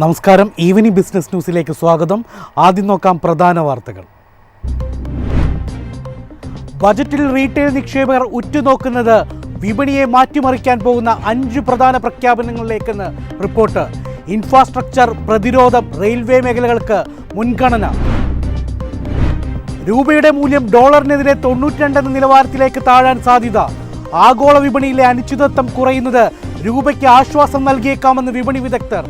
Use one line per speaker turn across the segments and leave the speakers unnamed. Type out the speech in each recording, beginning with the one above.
നമസ്കാരം. Evening business ന്യൂസിലേക്ക് സ്വാഗതം. ആദ്യം നോക്കാം പ്രധാന വാർത്തകൾ. ബജറ്റിൽ റീറ്റെയിൽ നിക്ഷേപകർ ഉറ്റുനോക്കുന്നത് വിപണിയെ മാറ്റിമറിക്കാൻ പോകുന്ന അഞ്ച് പ്രധാന പ്രഖ്യാപനങ്ങളിലേക്കെന്ന് റിപ്പോർട്ട്. ഇൻഫ്രാസ്ട്രക്ചർ പ്രതിരോധം റെയിൽവേ മേഖലകൾക്ക് മുൻഗണന. രൂപയുടെ മൂല്യം ഡോളറിനെതിരെ തൊണ്ണൂറ്റിരണ്ട് എന്ന നിലവാരത്തിലേക്ക് താഴാൻ സാധ്യത. ആഗോള വിപണിയിലെ അനിശ്ചിതത്വം കുറയുന്നത് രൂപയ്ക്ക് ആശ്വാസം നൽകിയേക്കാമെന്ന് വിപണി വിദഗ്ധർ.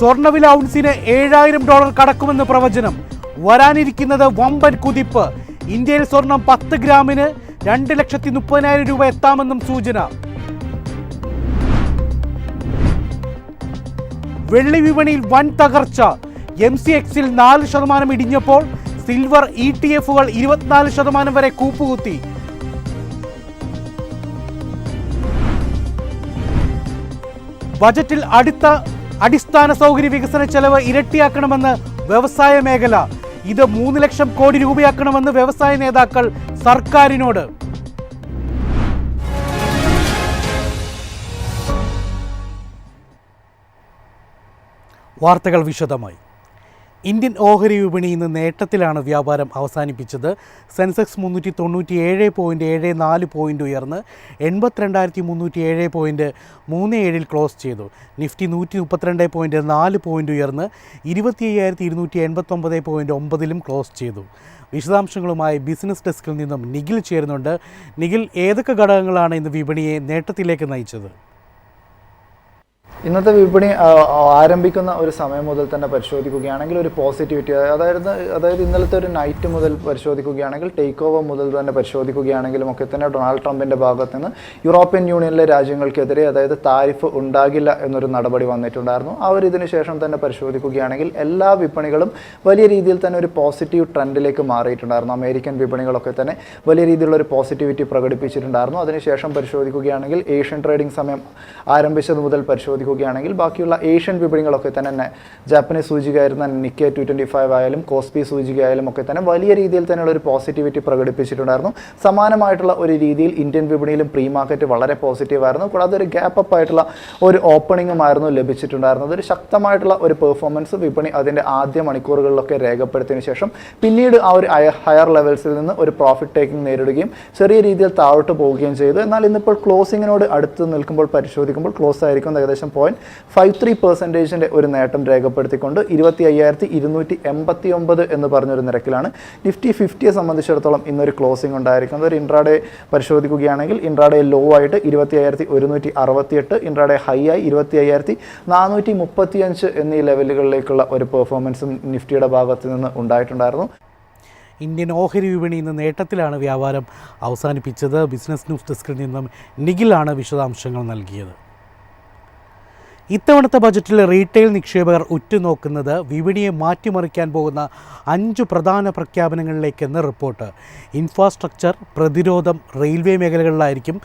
സ്വർണവില ഔൺസിന് ഏഴായിരം ഡോളർ കടക്കുമെന്ന് പ്രവചനം. വരാനിരിക്കുന്നത് വമ്പൻ കുതിപ്പ്. ഇന്ത്യയിൽ സ്വർണം പത്ത് ഗ്രാമിന് രണ്ട് ലക്ഷത്തി മുപ്പതിനായിരം രൂപ എത്താമെന്നും സൂചന. വെള്ളി വിപണിയിൽ വൻ തകർച്ച. എം സി എക്സിൽ നാല് ശതമാനം ഇടിഞ്ഞപ്പോൾ സിൽവർ ഇ ടി എഫുകൾ ഇരുപത്തിനാല് ശതമാനം വരെ കൂപ്പുകുത്തി. ബജറ്റിൽ അടുത്ത അടിസ്ഥാന സൗകര്യ വികസന ചെലവ് ഇരട്ടിയാക്കണമെന്ന് വ്യവസായ മേഖല. ഇത് മൂന്ന് ലക്ഷം കോടി രൂപയാക്കണമെന്ന് വ്യവസായ നേതാക്കൾ സർക്കാരിനോട്. വാർത്തകൾ വിശദമായി. ഇന്ത്യൻ ഓഹരി വിപണി ഇന്ന് നേട്ടത്തിലാണ് വ്യാപാരം അവസാനിപ്പിച്ചത്. സെൻസെക്സ് മുന്നൂറ്റി തൊണ്ണൂറ്റി ഏഴ് പോയിന്റ് ഏഴ് നാല് പോയിന്റ് ഉയർന്ന് എൺപത്തിരണ്ടായിരത്തി മുന്നൂറ്റി ഏഴ് പോയിന്റ് മൂന്ന് ഏഴിൽ ക്ലോസ് ചെയ്തു. നിഫ്റ്റി നൂറ്റി മുപ്പത്തിരണ്ട് പോയിന്റ് നാല് പോയിന്റ് ഉയർന്ന് ഇരുപത്തി അയ്യായിരത്തി ഇരുന്നൂറ്റി എൺപത്തൊമ്പത് പോയിന്റ് ഒമ്പതിലും ക്ലോസ് ചെയ്തു. വിശദാംശങ്ങളുമായി ബിസിനസ് ഡെസ്കിൽ നിന്നും നിഖിൽ ചേരുന്നുണ്ട്. നിഖിൽ ഏതൊക്കെ ഘടകങ്ങളാണ് ഇന്ന് വിപണിയെ നേട്ടത്തിലേക്ക് നയിച്ചത്?
ഇന്നത്തെ വിപണി ആരംഭിക്കുന്ന ഒരു സമയം മുതൽ തന്നെ പരിശോധിക്കുകയാണെങ്കിൽ ഒരു പോസിറ്റിവിറ്റി അതായത് അതായത് ഇന്നലത്തെ ഒരു നൈറ്റ് മുതൽ പരിശോധിക്കുകയാണെങ്കിൽ ടേക്ക് ഓവർ മുതൽ തന്നെ പരിശോധിക്കുകയാണെങ്കിലും ഒക്കെ തന്നെ ഡൊണാൾഡ് ട്രംപിന്റെ ഭാഗത്ത് നിന്ന് യൂറോപ്യൻ യൂണിയനിലെ രാജ്യങ്ങൾക്കെതിരെ അതായത് താരിഫ് ഉണ്ടാകില്ല എന്നൊരു നടപടി വന്നിട്ടുണ്ടായിരുന്നു. അവർ ഇതിനു ശേഷം തന്നെ പരിശോധിക്കുകയാണെങ്കിൽ എല്ലാ വിപണികളും വലിയ രീതിയിൽ തന്നെ ഒരു പോസിറ്റീവ് ട്രെൻഡിലേക്ക് മാറിയിട്ടുണ്ടായിരുന്നു. അമേരിക്കൻ വിപണികളൊക്കെ തന്നെ വലിയ രീതിയിലുള്ള ഒരു പോസിറ്റിവിറ്റി പ്രകടിപ്പിച്ചിട്ടുണ്ടായിരുന്നു. അതിനുശേഷം പരിശോധിക്കുകയാണെങ്കിൽ ഏഷ്യൻ ട്രേഡിംഗ് സമയം ആരംഭിച്ചത് മുതൽ പരിശോധിക്കുകയാണെങ്കിൽ ബാക്കിയുള്ള ഏഷ്യൻ വിപണികളൊക്കെ തന്നെ ജാപ്പനീസ് സൂചികയായിരുന്ന നിക്കേ ടു ട്വന്റി ഫൈവ് ആയാലും കോസ്പി സൂചികയായാലും ഒക്കെ തന്നെ വലിയ രീതിയിൽ തന്നെയുള്ള ഒരു പോസിറ്റിവിറ്റി പ്രകടിപ്പിച്ചിട്ടുണ്ടായിരുന്നു. സമാനമായിട്ടുള്ള ഒരു രീതിയിൽ ഇന്ത്യൻ വിപണിയിലും പ്രീ മാർക്കറ്റ് വളരെ പോസിറ്റീവ് ആയിരുന്നു. കൂടാതെ ഒരു ഗ്യാപ്പ് അപ്പ് ആയിട്ടുള്ള ഒരു ഓപ്പണിംഗും ആയിരുന്നു ലഭിച്ചിട്ടുണ്ടായിരുന്നത്. ഒരു ശക്തമായിട്ടുള്ള ഒരു പെർഫോമൻസ് വിപണി അതിന്റെ ആദ്യ മണിക്കൂറുകളിലൊക്കെ രേഖപ്പെടുത്തിയതിനു ശേഷം പിന്നീട് ആ ഒരു ഹയർ ലെവൽസിൽ നിന്ന് ഒരു പ്രോഫിറ്റ് ടേക്കിംഗ് നേരിടുകയും ചെറിയ രീതിയിൽ താഴോട്ട് പോവുകയും ചെയ്തു. എന്നാൽ ഇന്നിപ്പോൾ ക്ലോസിങ്ങിനോട് അടുത്ത് നിൽക്കുമ്പോൾ പരിശോധിക്കുമ്പോൾ ക്ലോസ് ആയിരിക്കും. ഏകദേശം പോയിന്റ് ഫൈവ് ത്രീ പെർസെന്റേജിന്റെ ഒരു നേട്ടം രേഖപ്പെടുത്തിക്കൊണ്ട് ഇരുപത്തി അയ്യായിരത്തി ഇരുന്നൂറ്റി എൺപത്തി ഒമ്പത് എന്ന് പറഞ്ഞൊരു നിരക്കിലാണ്. നിഫ്റ്റി ഫിഫ്റ്റിയെ സംബന്ധിച്ചിടത്തോളം ഇന്നൊരു ക്ലോസിംഗ് ഉണ്ടായിരിക്കുന്നത്. ഒരു ഇൻട്രാഡേ പരിശോധിക്കുകയാണെങ്കിൽ ഇൻട്രാഡേ ലോ ആയിട്ട് ഇരുപത്തി അയ്യായിരത്തി ഒരുന്നൂറ്റി അറുപത്തിയെട്ട് ഇൻട്രാഡേ ഹൈ ആയി ഇരുപത്തി അയ്യായിരത്തി നാനൂറ്റി മുപ്പത്തിയഞ്ച് എന്നീ ലെവലുകളിലേക്കുള്ള ഒരു പെർഫോമൻസും നിഫ്റ്റിയുടെ ഭാഗത്ത് നിന്ന് ഉണ്ടായിട്ടുണ്ടായിരുന്നു.
ഇന്ത്യൻ ഓഹരി വിപണി ഇന്ന് നേട്ടത്തിലാണ് വ്യാപാരം അവസാനിപ്പിച്ചത്. ബിസിനസ് ന്യൂസ് ഡെസ്കിൽ നിന്നും നിഖിലാണ് വിശദാംശങ്ങൾ നൽകിയത്. ഇത്തവണത്തെ ബജറ്റിൽ റീറ്റെയിൽ നിക്ഷേപകർ ഉറ്റുനോക്കുന്നത് വിപണിയെ മാറ്റിമറിക്കാൻ പോകുന്ന അഞ്ച് പ്രധാന പ്രഖ്യാപനങ്ങളിലേക്കെന്ന് റിപ്പോർട്ട്. ഇൻഫ്രാസ്ട്രക്ചർ പ്രതിരോധം റെയിൽവേ മേഖലകളിലായിരിക്കും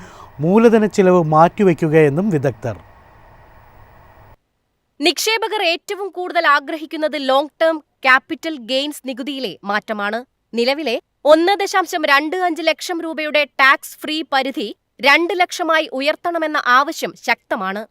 മൂലധന ചിലവ് മാറ്റിവെക്കുകയെന്നും വിദഗ്ധർ.
നിക്ഷേപകർ ഏറ്റവും കൂടുതൽ ആഗ്രഹിക്കുന്നത് ലോങ് ടേം ക്യാപിറ്റൽ ഗെയിൻസ് നികുതിയിലെ മാറ്റമാണ്. നിലവിലെ ഒന്ന് ദശാംശം രണ്ട് അഞ്ച് ലക്ഷം രൂപയുടെ ടാക്സ് ഫ്രീ പരിധി രണ്ട് ലക്ഷമായി ഉയർത്തണമെന്ന ആവശ്യം ശക്തമാണ്.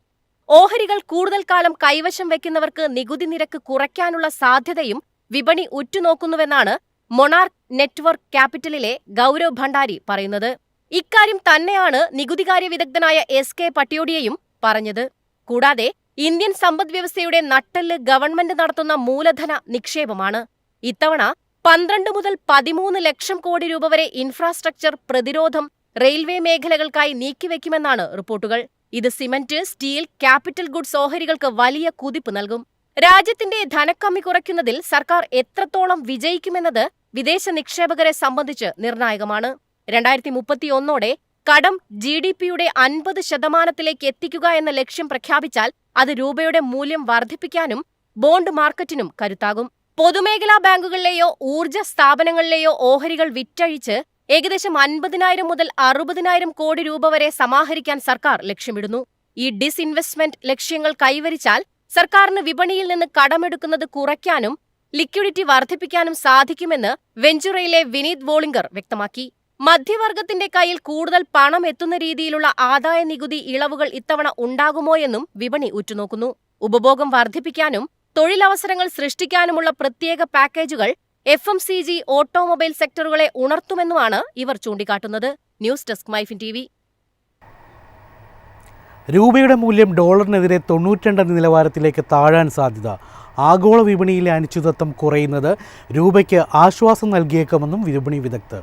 ഓഹരികൾ കൂടുതൽ കാലം കൈവശം വെക്കുന്നവർക്ക് നികുതി നിരക്ക് കുറയ്ക്കാനുള്ള സാധ്യതയും വിപണി ഉറ്റുനോക്കുന്നുവെന്നാണ് മൊണാർക്ക് നെറ്റ്വർക്ക് ക്യാപിറ്റലിലെ ഗൗരവ് ഭണ്ഡാരി പറയുന്നത്. ഇക്കാര്യം തന്നെയാണ് നികുതികാര്യ വിദഗ്ധനായ എസ് കെ പട്ടിയോടിയയും പറഞ്ഞത്. കൂടാതെ ഇന്ത്യൻ സമ്പദ് വ്യവസ്ഥയുടെ നട്ടെല്ല് ഗവൺമെന്റ് നടത്തുന്ന മൂലധന നിക്ഷേപമാണ്. ഇത്തവണ പന്ത്രണ്ട് മുതൽ പതിമൂന്ന് ലക്ഷം കോടി രൂപ വരെ ഇൻഫ്രാസ്ട്രക്ചർ പ്രതിരോധം റെയിൽവേ മേഖലകൾക്കായി നീക്കിവെക്കുമെന്നാണ് റിപ്പോർട്ടുകൾ. ഇത് സിമന്റ് സ്റ്റീൽ ക്യാപിറ്റൽ ഗുഡ്സ് ഓഹരികൾക്ക് വലിയ കുതിപ്പ് നൽകും. രാജ്യത്തിന്റെ ധനക്കമ്മി കുറയ്ക്കുന്നതിൽ സർക്കാർ എത്രത്തോളം വിജയിക്കുമെന്നത് വിദേശ നിക്ഷേപകരെ സംബന്ധിച്ച് നിർണായകമാണ്. രണ്ടായിരത്തി മുപ്പത്തിയൊന്നോടെ കടം ജി ഡി പിയുടെ അൻപത് ശതമാനത്തിലേക്ക് എത്തിക്കുക എന്ന ലക്ഷ്യം പ്രഖ്യാപിച്ചാൽ അത് രൂപയുടെ മൂല്യം വർദ്ധിപ്പിക്കാനും ബോണ്ട് മാർക്കറ്റിനും കരുത്താകും. പൊതുമേഖലാ ബാങ്കുകളിലെയോ ഊർജ സ്ഥാപനങ്ങളിലെയോ ഓഹരികൾ വിറ്റഴിച്ച് ഏകദേശം അൻപതിനായിരം മുതൽ അറുപതിനായിരം കോടി രൂപ വരെ സമാഹരിക്കാൻ സർക്കാർ ലക്ഷ്യമിടുന്നു. ഈ ഡിസ്ഇൻവെസ്റ്റ്മെന്റ് ലക്ഷ്യങ്ങൾ കൈവരിച്ചാൽ സർക്കാരിന് വിപണിയിൽ നിന്ന് കടമെടുക്കുന്നത് കുറയ്ക്കാനും ലിക്വിഡിറ്റി വർദ്ധിപ്പിക്കാനും സാധിക്കുമെന്ന് വെഞ്ചുറയിലെ വിനീത് വോളിംഗർ വ്യക്തമാക്കി. മധ്യവർഗത്തിന്റെ കയ്യിൽ കൂടുതൽ പണം എത്തുന്ന രീതിയിലുള്ള ആദായ നികുതി ഇളവുകൾ ഇത്തവണ ഉണ്ടാകുമോയെന്നും വിപണി ഉറ്റുനോക്കുന്നു. ഉപഭോഗം വർദ്ധിപ്പിക്കാനും തൊഴിലവസരങ്ങൾ സൃഷ്ടിക്കാനുമുള്ള പ്രത്യേക പാക്കേജുകൾ F M C G automobile സെക്ടറുകളെ ഉണർത്തുമെന്നുമാണ് ഇവർ ചൂണ്ടിക്കാട്ടുന്നത്. News desk MyFin T V.
രൂപയുടെ മൂല്യം ഡോളറിനെതിരെ തൊണ്ണൂറ്റിരണ്ട് നിലവാരത്തിലേക്ക് താഴാൻ സാധ്യത. ആഗോള വിപണിയിലെ അനിശ്ചിതത്വം കുറയുന്നത് രൂപയ്ക്ക് ആശ്വാസം നൽകിയേക്കുമെന്നും വിപണി വിദഗ്ധർ.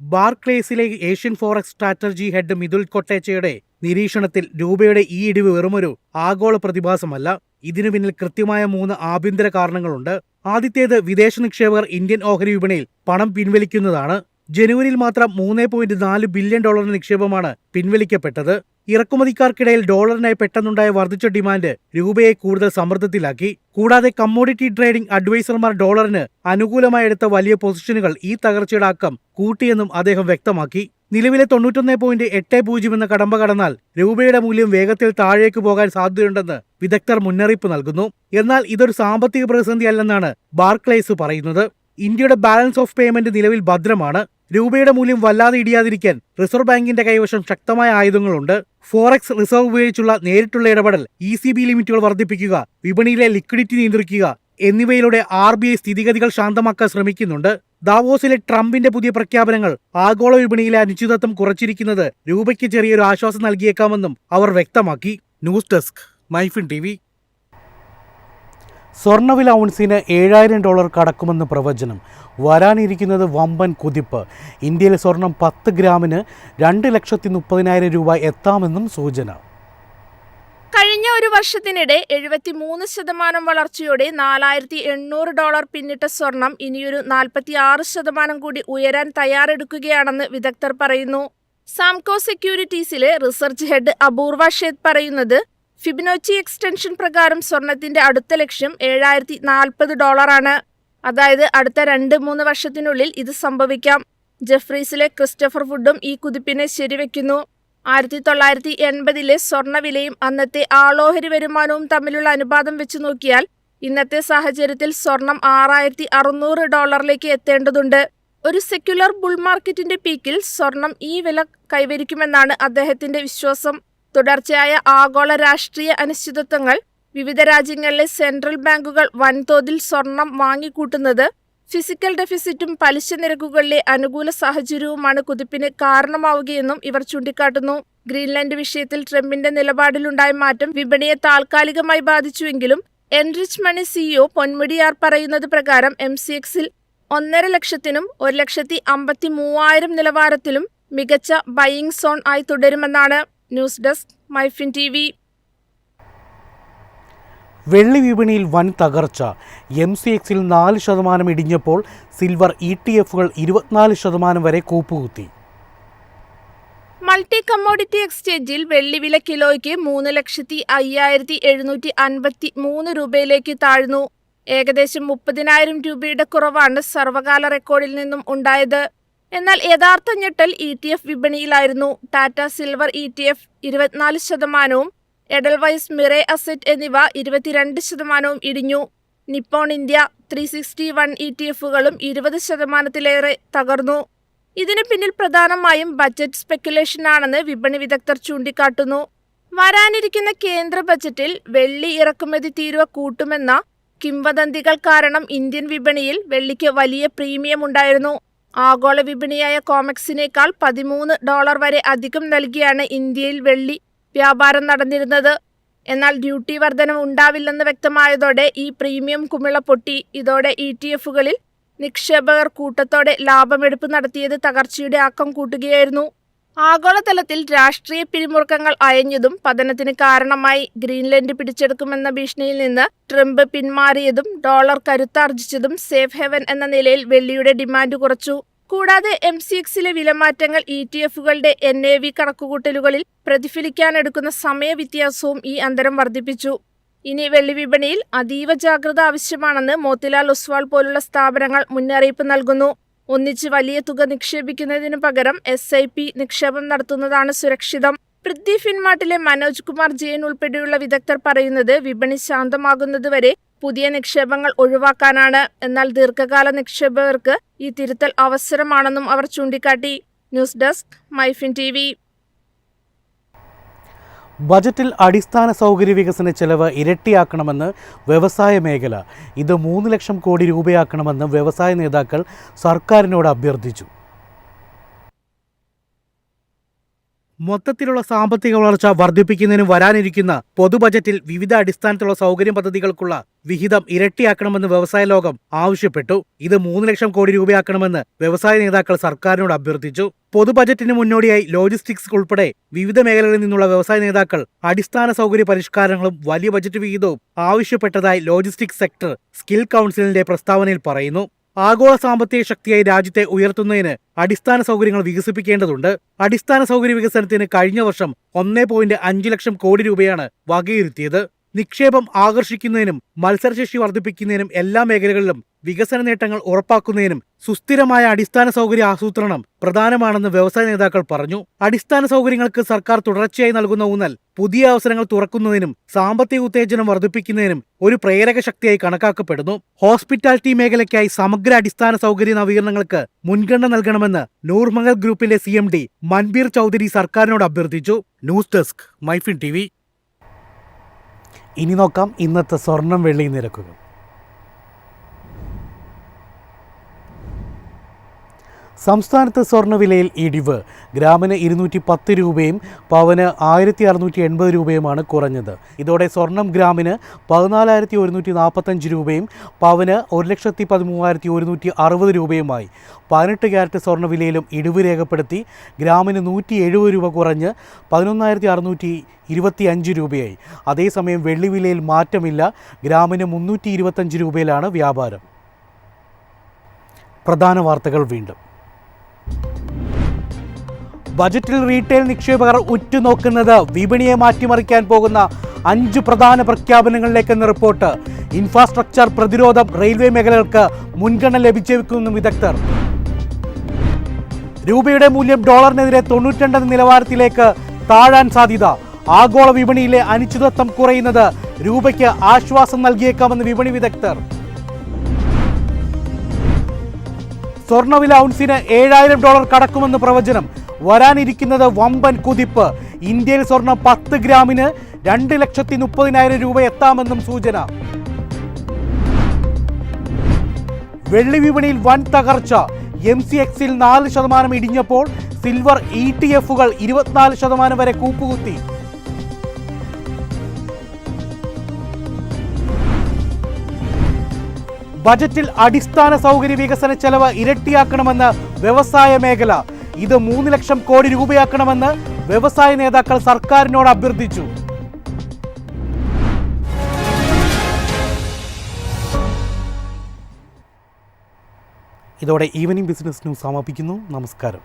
ബാർക്ലേസിലെ Asian forex strategy head Mithul കൊട്ടേച്ചയുടെ നിരീക്ഷണത്തിൽ രൂപയുടെ ഈ ഇടിവ് വെറുമൊരു ആഗോള പ്രതിഭാസമല്ല. ഇതിനു പിന്നിൽ കൃത്യമായ മൂന്ന് ആഭ്യന്തര കാരണങ്ങളുണ്ട്. ആദ്യത്തേത് വിദേശ നിക്ഷേപകർ ഇന്ത്യൻ ഓഹരി വിപണിയിൽ പണം പിൻവലിക്കുന്നതാണ്. ജനുവരിയിൽ മാത്രം മൂന്ന് പോയിന്റ് നാല് ബില്യൺ ഡോളർ നിക്ഷേപമാണ് പിൻവലിക്കപ്പെട്ടത്. ഇറക്കുമതിക്കാർക്കിടയിൽ ഡോളറിനായി പെട്ടെന്നുണ്ടായ വർദ്ധിച്ച ഡിമാൻഡ് രൂപയെ കൂടുതൽ സമ്മർദ്ദത്തിലാക്കി. കൂടാതെ കമ്മോഡിറ്റി ട്രേഡിംഗ് അഡ്വൈസർമാർ ഡോളറിന് അനുകൂലമായി എടുത്ത വലിയ പൊസിഷനുകൾ ഈ തകർച്ചയുടെ ആക്കം കൂട്ടിയെന്നും അദ്ദേഹം വ്യക്തമാക്കി. നിലവിലെ തൊണ്ണൂറ്റൊന്ന് പോയിന്റ് എട്ട് പൂജ്യം എന്ന കടമ്പ കടന്നാൽ രൂപയുടെ മൂല്യം വേഗത്തിൽ താഴേക്ക് പോകാൻ സാധ്യതയുണ്ടെന്ന് വിദഗ്ധർ മുന്നറിയിപ്പ് നൽകുന്നു. എന്നാൽ ഇതൊരു സാമ്പത്തിക പ്രതിസന്ധി അല്ലെന്നാണ് ബാർക്ലേസ് പറയുന്നത്. ഇന്ത്യയുടെ ബാലൻസ് ഓഫ് പേയ്മെന്റ് നിലവിൽ ഭദ്രമാണ്. രൂപയുടെ മൂല്യം വല്ലാതെ ഇടിയാതിരിക്കാൻ റിസർവ് ബാങ്കിന്റെ കൈവശം ശക്തമായ ആയുധങ്ങളുണ്ട്. ഫോറക്സ് റിസർവ് ഉപയോഗിച്ചുള്ള നേരിട്ടുള്ള ഇടപെടൽ ഇ സി ബി ലിമിറ്റുകൾ വർദ്ധിപ്പിക്കുക വിപണിയിലെ ലിക്വിഡിറ്റി നിയന്ത്രിക്കുക എന്നിവയിലൂടെ ആർ ബി ഐ സ്ഥിതിഗതികൾ ശാന്തമാക്കാൻ ശ്രമിക്കുന്നുണ്ട്. ദാവോസിലെ ട്രംപിന്റെ പുതിയ പ്രഖ്യാപനങ്ങൾ ആഗോള വിപണിയിലെ അനിശ്ചിതത്വം കുറച്ചിരിക്കുന്നത് രൂപയ്ക്ക് ചെറിയൊരു ആശ്വാസം നൽകിയേക്കാമെന്നും അവർ വ്യക്തമാക്കി. ന്യൂസ് ഡെസ്ക് മൈഫിൻ ടി സ്വർണവില ഔൺസിന് ഏഴായിരം ഡോളർ കടക്കുമെന്ന് പ്രവചനം. വരാനിരിക്കുന്നത് വമ്പൻ കുതിപ്പ്. ഇന്ത്യയിലെ സ്വർണം പത്ത് ഗ്രാമിന് രണ്ട് ലക്ഷത്തി മുപ്പതിനായിരം രൂപ എത്താമെന്നും സൂചന.
കഴിഞ്ഞ ഒരു വർഷത്തിനിടെ എഴുപത്തി മൂന്ന് ശതമാനം വളർച്ചയോടെ നാലായിരത്തി എണ്ണൂറ് ഡോളർ പിന്നിട്ട സ്വർണം ഇനിയൊരു നാൽപ്പത്തി ആറ് ശതമാനം കൂടി ഉയരാൻ തയ്യാറെടുക്കുകയാണെന്ന് വിദഗ്ധർ പറയുന്നു. സാംകോ സെക്യൂരിറ്റീസിലെ റിസർച്ച് ഹെഡ് അപൂർവ ഷേത് പറയുന്നത് ഫിബിനോച്ചി എക്സ്റ്റൻഷൻ പ്രകാരം സ്വർണത്തിന്റെ അടുത്ത ലക്ഷ്യം ഏഴായിരത്തി നാൽപ്പത് ഡോളറാണ്. അതായത് അടുത്ത രണ്ട് മൂന്ന് വർഷത്തിനുള്ളിൽ ഇത് സംഭവിക്കാം. ജെഫ്രീസിലെ ക്രിസ്റ്റഫർ ഫുഡും ഈ കുതിപ്പിനെ ശരിവെക്കുന്നു. ആയിരത്തി തൊള്ളായിരത്തി എൺപതിലെ സ്വർണവിലയും അന്നത്തെ ആളോഹരി വരുമാനവും തമ്മിലുള്ള അനുപാതം വെച്ച് നോക്കിയാൽ ഇന്നത്തെ സാഹചര്യത്തിൽ സ്വർണം ആറായിരത്തി അറുന്നൂറ് ഡോളറിലേക്ക് എത്തേണ്ടതുണ്ട്. ഒരു സെക്യുലർ ബുൾ മാർക്കറ്റിന്റെ പീക്കിൽ സ്വർണം ഈ വില കൈവരിക്കുമെന്നാണ് അദ്ദേഹത്തിന്റെ വിശ്വാസം. തുടർച്ചയായ ആഗോള രാഷ്ട്രീയ അനിശ്ചിതത്വങ്ങൾ വിവിധ രാജ്യങ്ങളിലെ സെൻട്രൽ ബാങ്കുകൾ വൻതോതിൽ സ്വർണം വാങ്ങിക്കൂട്ടുന്നത് ഫിസിക്കൽ ഡെഫിസിറ്റും പലിശ നിരക്കുകളിലെ അനുകൂല സാഹചര്യവുമാണ് കുതിപ്പിന് കാരണമാവുകയെന്നും ഇവർ ചൂണ്ടിക്കാട്ടുന്നു. ഗ്രീൻലാൻഡ് വിഷയത്തിൽ ട്രംപിന്റെ നിലപാടിലുണ്ടായ മാറ്റം വിപണിയെ താൽക്കാലികമായി ബാധിച്ചുവെങ്കിലും എൻറിച്ച് മണി സിഇഒ പൊന്മുടിയാർ പറയുന്നത് പ്രകാരം എം സി എക്സിൽ ഒന്നര ലക്ഷത്തിനും ഒരു ലക്ഷത്തി അമ്പത്തി മൂവായിരം നിലവാരത്തിലും മികച്ച ബയിങ് സോൺ ആയി തുടരുമെന്നാണ്. News desk MyFin T V.
വെള്ളി വിപണിയിൽ വൻ തകർച്ച. എം സി എക്സിൽ നാല് ശതമാനം ഇടിഞ്ഞപ്പോൾ സിൽവർ ഇ ടി എഫുകൾ ഇരുപത്തിനാല് ശതമാനം വരെ കൂപ്പുകുത്തി.
മൾട്ടി കമ്മോഡിറ്റി എക്സ്ചേഞ്ചിൽ വെള്ളിവില കിലോയ്ക്ക് മൂന്ന് ലക്ഷത്തി അയ്യായിരത്തി എഴുന്നൂറ്റി അൻപത്തി മൂന്ന് രൂപയിലേക്ക് താഴ്ന്നു. ഏകദേശം മുപ്പതിനായിരം രൂപയുടെ കുറവാണ് സർവകാല റെക്കോർഡിൽ നിന്നും ഉണ്ടായത്. എന്നാൽ യഥാർത്ഥ ഞെട്ടൽ E T F വിപണിയിലായിരുന്നു. Tata silver E T F ഇരുപത്തിനാല് ശതമാനവും എഡൽവൈസ് മിറേ അസറ്റ് എന്നിവ ഇരുപത്തിരണ്ട് ശതമാനവും ഇടിഞ്ഞു. Nippon India three sixty one E T എഫുകളും ഇരുപത് ശതമാനത്തിലേറെ തകർന്നു. ഇതിനു പിന്നിൽ പ്രധാനമായും ബജറ്റ് സ്പെക്കുലേഷനാണെന്ന് വിപണി വിദഗ്ധർ ചൂണ്ടിക്കാട്ടുന്നു. വരാനിരിക്കുന്ന കേന്ദ്ര ബജറ്റിൽ വെള്ളി ഇറക്കുമതി തീരുവ കൂട്ടുമെന്ന കിംവദന്തികൾ കാരണം ഇന്ത്യൻ വിപണിയിൽ വെള്ളിക്ക് വലിയ പ്രീമിയം ഉണ്ടായിരുന്നു. ആഗോള വിപണിയായ കോമക്സിനേക്കാൾ പതിമൂന്ന് ഡോളർ വരെ അധികം നൽകിയാണ് ഇന്ത്യയിൽ വെള്ളി വ്യാപാരം നടന്നിരുന്നത്. എന്നാൽ ഡ്യൂട്ടി വർധനം ഉണ്ടാവില്ലെന്ന് വ്യക്തമായതോടെ ഈ പ്രീമിയം കുമിള പൊട്ടി. ഇതോടെ ഇ ടി എഫുകളിൽ നിക്ഷേപകർ കൂട്ടത്തോടെ ലാഭമെടുപ്പ് നടത്തിയത് തകർച്ചയുടെ ആക്കം കൂട്ടുകയായിരുന്നു. ആഗോളതലത്തിൽ രാഷ്ട്രീയ പിരിമുറുക്കങ്ങൾ അയഞ്ഞതും പതനത്തിന് കാരണമായി ഗ്രീൻലൻഡ് പിടിച്ചെടുക്കുമെന്ന ഭീഷണിയിൽ നിന്ന് ട്രംപ് പിന്മാറിയതും ഡോളർ കരുത്താർജിച്ചതും സേഫ് ഹെവൻ എന്ന നിലയിൽ വെള്ളിയുടെ ഡിമാൻഡ് കുറച്ചു. കൂടാതെ എം സി എക്സിലെ വിലമാറ്റങ്ങൾ ഇ ടി എഫുകളുടെ എൻ എ വി കണക്കുകൂട്ടലുകളിൽ പ്രതിഫലിക്കാനെടുക്കുന്ന സമയവ്യത്യാസവും ഈ അന്തരം വർദ്ധിപ്പിച്ചു. ഇനി വെള്ളി വിപണിയിൽ അതീവ ജാഗ്രത ആവശ്യമാണെന്ന് മോത്തിലാൽ ഒസ്വാൾ പോലുള്ള സ്ഥാപനങ്ങൾ മുന്നറിയിപ്പ് നൽകുന്നു. ഒന്നിച്ച് വലിയ തുക നിക്ഷേപിക്കുന്നതിനു പകരം എസ് ഐ പി നിക്ഷേപം നടത്തുന്നതാണ് സുരക്ഷിതം. പൃഥ്വി ഫിൻമാർട്ടിലെ മനോജ് കുമാർ ജെയിൻ ഉൾപ്പെടെയുള്ള വിദഗ്ധർ പറയുന്നത് വിപണി ശാന്തമാകുന്നതുവരെ പുതിയ നിക്ഷേപങ്ങൾ ഒഴിവാക്കാനാണ്. എന്നാൽ ദീർഘകാല നിക്ഷേപകർക്ക് ഈ തിരുത്തൽ അവസരമാണെന്നും അവർ ചൂണ്ടിക്കാട്ടി. ന്യൂസ് ഡെസ്ക് മൈഫിൻ ടി
ബജറ്റിൽ അടിസ്ഥാന സൗകര്യ വികസന ചെലവ് ഇരട്ടിയാക്കണമെന്ന് വ്യവസായ മേഖല. ഇത് മൂന്ന് ലക്ഷം കോടി രൂപയാക്കണമെന്ന് വ്യവസായ നേതാക്കൾ സർക്കാരിനോട് അഭ്യർത്ഥിച്ചു. മൊത്തത്തിലുള്ള സാമ്പത്തിക വളർച്ച വർദ്ധിപ്പിക്കുന്നതിന് വരാനിരിക്കുന്ന പൊതുബജറ്റിൽ വിവിധ അടിസ്ഥാനത്തിലുള്ള സൗകര്യ പദ്ധതികൾക്കുള്ള വിഹിതം ഇരട്ടിയാക്കണമെന്ന് വ്യവസായ ലോകം ആവശ്യപ്പെട്ടു. ഇത് മൂന്ന് ലക്ഷം കോടി രൂപയാക്കണമെന്ന് വ്യവസായ നേതാക്കൾ സർക്കാരിനോട് അഭ്യർത്ഥിച്ചു. പൊതുബജറ്റിന് മുന്നോടിയായി ലോജിസ്റ്റിക്സ് ഉൾപ്പെടെ വിവിധ മേഖലകളിൽ നിന്നുള്ള വ്യവസായ നേതാക്കൾ അടിസ്ഥാന സൗകര്യ പരിഷ്കാരങ്ങളും വലിയ ബജറ്റ് വിഹിതവും ആവശ്യപ്പെട്ടതായി ലോജിസ്റ്റിക്സ് സെക്ടർ സ്കിൽ കൗൺസിലിന്റെ പ്രസ്താവനയിൽ പറയുന്നു. ആഗോള സാമ്പത്തിക ശക്തിയായി രാജ്യത്തെ ഉയർത്തുന്നതിന് അടിസ്ഥാന സൗകര്യങ്ങൾ വികസിപ്പിക്കേണ്ടതുണ്ട്. അടിസ്ഥാന സൗകര്യ വികസനത്തിന് കഴിഞ്ഞ വർഷം ഒന്നേ ലക്ഷം കോടി രൂപയാണ് വകയിരുത്തിയത്. നിക്ഷേപം ആകർഷിക്കുന്നതിനും മത്സരശേഷി വർദ്ധിപ്പിക്കുന്നതിനും എല്ലാ മേഖലകളിലും വികസന നേട്ടങ്ങൾ ഉറപ്പാക്കുന്നതിനും സുസ്ഥിരമായ അടിസ്ഥാന സൗകര്യ ആസൂത്രണം പ്രധാനമാണെന്ന് വ്യവസായ നേതാക്കൾ പറഞ്ഞു. അടിസ്ഥാന സൗകര്യങ്ങൾക്ക് സർക്കാർ തുടർച്ചയായി നൽകുന്ന ഊന്നൽ പുതിയ അവസരങ്ങൾ തുറക്കുന്നതിനും സാമ്പത്തിക ഉത്തേജനം വർദ്ധിപ്പിക്കുന്നതിനും ഒരു പ്രേരക ശക്തിയായി കണക്കാക്കപ്പെടുന്നു. ഹോസ്പിറ്റാലിറ്റി മേഖലയ്ക്കായി സമഗ്ര അടിസ്ഥാന സൗകര്യ നവീകരണങ്ങൾക്ക് മുൻഗണന നൽകണമെന്ന് നൂർമഹൽ ഗ്രൂപ്പിലെ C M D Manbir Chaudhary സർക്കാരിനോട് അഭ്യർത്ഥിച്ചു. ന്യൂസ് ഡെസ്ക് മൈഫിൻ ടി ഇനി നോക്കാം ഇന്നത്തെ സ്വർണം വെള്ളി നിരക്കുകൾ. സംസ്ഥാനത്ത് സ്വർണവിലയിൽ ഇടിവ്. ഗ്രാമിന് ഇരുന്നൂറ്റി പത്ത് രൂപയും പവന് ആയിരത്തി അറുന്നൂറ്റി എൺപത് രൂപയുമാണ് കുറഞ്ഞത്. ഇതോടെ സ്വർണം ഗ്രാമിന് പതിനാലായിരത്തി ഒരുന്നൂറ്റി നാൽപ്പത്തഞ്ച് രൂപയും പവന് ഒരു ലക്ഷത്തി പതിമൂവായിരത്തി ഒരുന്നൂറ്റി അറുപത് രൂപയുമായി. പതിനെട്ട് ക്യാരറ്റ് സ്വർണവിലയിലും ഇടിവ് രേഖപ്പെടുത്തി ഗ്രാമിന് നൂറ്റി എഴുപത് രൂപ കുറഞ്ഞ് പതിനൊന്നായിരത്തി അറുന്നൂറ്റി ഇരുപത്തി അഞ്ച് രൂപയായി. അതേസമയം വെള്ളിവിലയിൽ മാറ്റമില്ല ഗ്രാമിന് മുന്നൂറ്റി ഇരുപത്തഞ്ച് രൂപയിലാണ് വ്യാപാരം. പ്രധാന വാർത്തകൾ വീണ്ടും. ബജറ്റിൽ റീറ്റെയിൽ നിക്ഷേപകർ ഉറ്റുനോക്കുന്നത് വിപണിയെ മാറ്റിമറിക്കാൻ പോകുന്ന അഞ്ച് പ്രധാന പ്രഖ്യാപനങ്ങളിലേക്കെന്ന റിപ്പോർട്ട്. ഇൻഫ്രാസ്ട്രക്ചർ പ്രതിരോധം റെയിൽവേ മേഖലകൾക്ക് മുൻഗണന ലഭിച്ചേക്കുമെന്നും വിദഗ്ധർ. രൂപയുടെ മൂല്യം ഡോളറിനെതിരെ തൊണ്ണൂറ്റിരണ്ട് നിലവാരത്തിലേക്ക് താഴാൻ സാധ്യത. ആഗോള വിപണിയിലെ അനിശ്ചിതത്വം കുറയുന്നത് രൂപയ്ക്ക് ആശ്വാസം നൽകിയേക്കാമെന്ന് വിപണി വിദഗ്ധർ. സ്വർണവില ഔൺസിന് ഏഴായിരം ഡോളർ കടക്കുമെന്ന് പ്രവചനം. വരാനിരിക്കുന്നത് വമ്പൻ കുതിപ്പ്. ഇന്ത്യയിൽ സ്വർണം പത്ത് ഗ്രാമിന് രണ്ട് ലക്ഷത്തി മുപ്പതിനായിരം രൂപ എത്താമെന്നും സൂചന. വെള്ളി വിപണിയിൽ വൻ തകർച്ച. എം സി എക്സിൽ നാല് ശതമാനം ഇടിഞ്ഞപ്പോൾ സിൽവർ ഇ ടി എഫുകൾ ഇരുപത്തിനാല് ശതമാനം വരെ കൂപ്പുകുത്തി. ബജറ്റിൽ അടിസ്ഥാന സൗകര്യ വികസന ചെലവ് ഇരട്ടിയാക്കണമെന്ന് വ്യവസായ മേഖല. ഇത് മൂന്ന് ലക്ഷം കോടി രൂപയാക്കണമെന്ന് വ്യവസായ നേതാക്കൾ സർക്കാരിനോട് അഭ്യർത്ഥിച്ചു. ഇതോടെ ഈവനിംഗ് ബിസിനസ് ന്യൂസ് സമാപിക്കുന്നു. നമസ്കാരം.